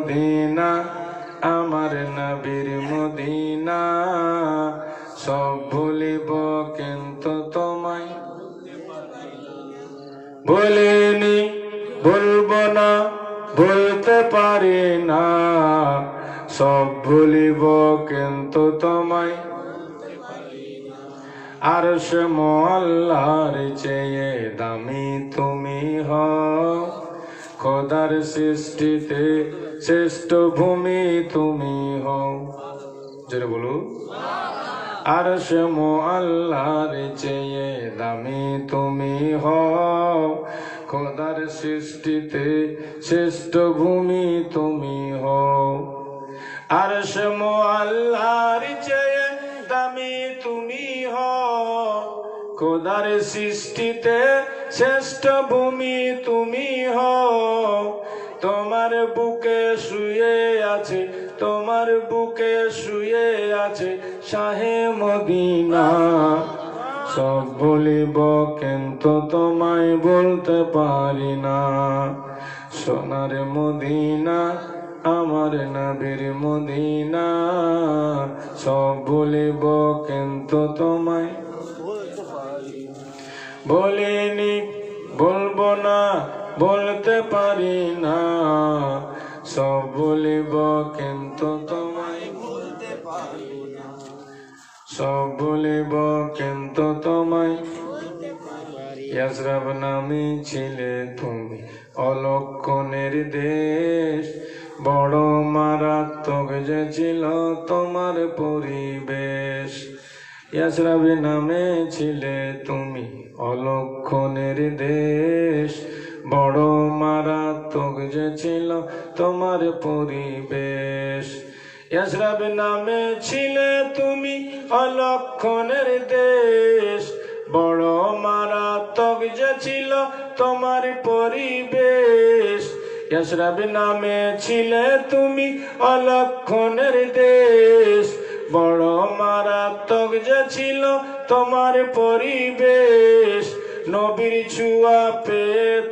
Medina, আমার নবীর Medina. সব বলিব কিন্তু তোমায়। বলিনি, বলব না, বলতে পারি না। সব বলিব কিন্তু তোমায়। আর সে মহল্লার চেয়ে দামি তুমি হও। খোদার সৃষ্টিতে শ্রেষ্ঠ ভূমি তুমি হও। জোরে বলু আর সে মোয়াল্লার চেয়ে দামি তুমি হও। খোদার সৃষ্টিতে শ্রেষ্ঠ ভূমি তুমি হও। আর সে মোয়াল্লার চেয়ে দামি তুমি হও। খোদার সৃষ্টিতে শ্রেষ্ঠ ভূমি তুমি হও। তোমার বুকে শুয়ে আছে, তোমার বুকে শুয়ে আছে শাহে মদিনা। সব বলিব কিন্তু তোমায় বলতে পারি না। সোনার মদিনা, আমার নবীর মদিনা। সব বলিব কিন্তু তোমায় বলিনি, বলব না, বলতে পারি না। সব বলিব কিন্তু তোমায় বলতে পারি না। সব বলিব কিন্তু তোমায় ইয়াসরাব নামে ছিলে তুমি অলক্ষণের দেশ বড় মারাত্মক যে ছিল তোমার পরিবেশ। ইয়াসরাব নামে ছিলে তুমি অলক্ষণের দেশ। বড় মারাত্মক যে ছিল তোমার পরিবেশ। ইয়াসরাব নামে ছিলে তুমি অলক্ষণের দেশ। বড় মারাত্মক যে ছিল তোমার পরিবেশ। ইয়াসরাব নামে ছিলে তুমি অলক্ষণের দেশ। বড় মারাত্মক যে ছিল তোমার পরিবেশ। নবীর ছুয়া পে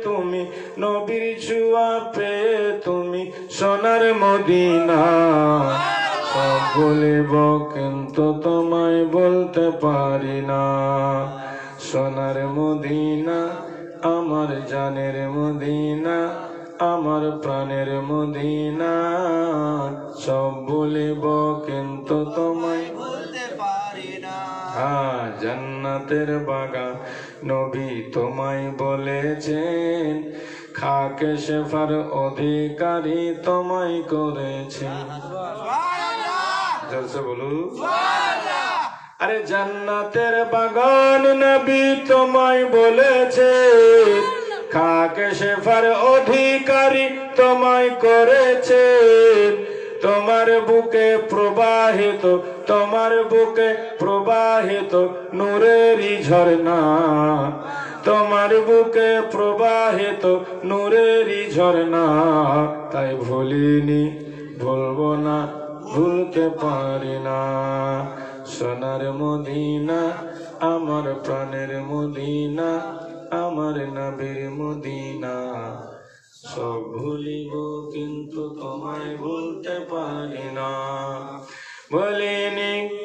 তুমি, নবীর ছুয়া পে তুমি, সোনার মদিনা। বলিব কিন্তু তোমায় বলতে পারি না। সোনার মদিনা, আমার জানের মদিনা, আমার প্রাণের মদিনা। সব বলিব কিন্তু তোমায়। বলতে পারি না। হ্যাঁ জান্নাতের বাগান নবী তোমায় বলেছেন খাকে শেফার অধিকারী তোমায় করেছে জলসে বলু আরে জান্নাতের বাগান নবী তোমায় বলেছে খাকে শেফার অধিকারী তোমায় করেছে তোমার বুকে প্রবাহিত, তোমার বুকে প্রবাহিত নূরেরই ঝর্ণা। তোমার বুকে প্রবাহিত নূরেরই ঝর্ণা। তাই ভুলিনি, ভুলবো না, ভুলতে পারি না। সোনার মদিনা, আমার প্রাণের মদিনা, আমার নবীর মদিনা। সব ভুলিব কিন্তু তোমায় বলতে পারি না। বলিনি বলব